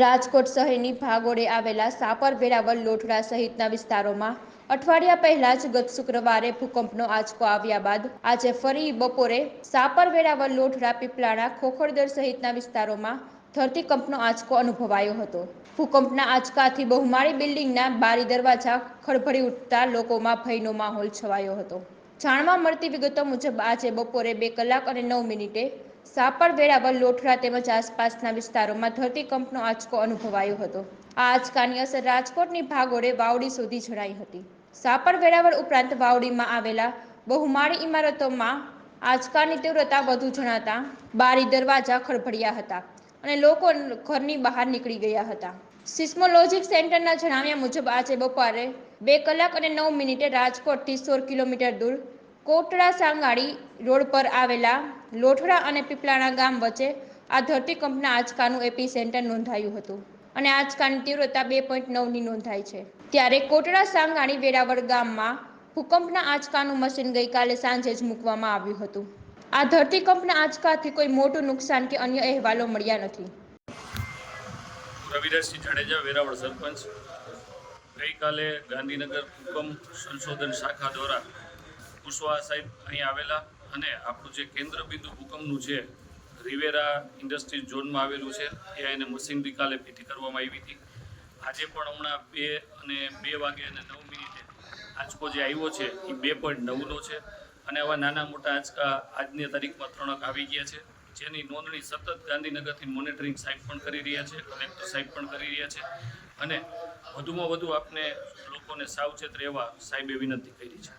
રાજકોટ શહેરની ભાગોળે આવેલા સાપર વેરાવળ લોઠડા સહિતના વિસ્તારોમાં અઠવાડિયા પહેલા જ ગત શુક્રવારે ભૂકંપનો આંચકો આવ્યા બાદ આજે ફરી બપોરે સાપર વેરાવળ લોઠડા પીપલાણા ખોખરદર સહિતના વિસ્તારોમાં ધરતીકંપનો આંચકો અનુભવાયો હતો. ભૂકંપના આંચકાથી બહુમાળી બિલ્ડિંગના બારી દરવાજા ખડભડી ઉઠતા લોકોમાં ભયનો માહોલ છવાયો હતો. જાણવા મળતી વિગતો મુજબ આજે બપોરે બે કલાક અને નવ મિનિટે સાપર વેરાવળ લોઠડા તેમજ આસપાસના વિસ્તારોમાં ધરતીકંપનો આંચકો અનુભવાયો હતો. આ આંચકાની અસર રાજકોટની ભાગોળે વાવડી સુધી જણાઈ હતી. સાપર વેરાવળ ઉપરાંત વાવડીમાં આવેલા બહુમાળી ઇમારતોમાં આંચકાની તીવ્રતા વધુ જણાતા બારી દરવાજા ખડભડ્યા હતા અને લોકો ઘરની બહાર નીકળી ગયા હતા. સિસ્મોલોજીક સેન્ટરના જણાવ્યા મુજબ, આજે બપોરે બે કલાક અને નવ મિનિટે રાજકોટથી સોળ કિલોમીટર દૂર કોટડા સાંગાડી રોડ પર આવેલા લોઠડા અને પીપલાણા ગામ વચ્ચે આ ધરતીકંપના આંચકાનું એપી સેન્ટર નોંધાયું હતું અને આંચકાની તીવ્રતા બે પોઈન્ટ નવની નોંધાઈ છે. ત્યારે કોટડા સાંગાણી વેરાવળ ગામમાં ભૂકંપના આંચકાનું મશીન ગઈકાલે સાંજે જ મૂકવામાં આવ્યું હતું. આ ધરતીકંપના આંચકાથી કોઈ મોટું નુકસાન કે અન્ય અહેવાલો મળ્યા નથી. રવિરાજસિંહ જાડેજા, વેરાવળ સરપંચ. ગઈકાલે ગાંધીનગર ભૂકંપ સંશોધન શાખા દ્વારા કુશવાહા સાહેબ અહીં આવેલા અને આપણું જે કેન્દ્ર બિંદુ ભૂકંપનું જે રિવેરા ઇન્ડસ્ટ્રીઝ ઝોનમાં આવેલું છે, એ એને મશીનરી કાલે ભેટી કરવામાં આવી હતી. આજે પણ હમણાં બે અને બે વાગે અને નવ મિનિટે આંચકો જે આવ્યો છે, એ બે પોઈન્ટ નવનો છે અને આવા નાના મોટા આંચકા આજની તારીખમાં ત્રણક આવી ગયા છે. જેની નોંધણી સતત ગાંધીનગરથી મોનિટરિંગ સાહેબ પણ કરી રહ્યા છે, કલેક્ટર સાહેબ પણ કરી રહ્યા છે અને વધુમાં વધુ આપને લોકોને સાવચેત રહેવા સાહેબે વિનંતી કરી છે.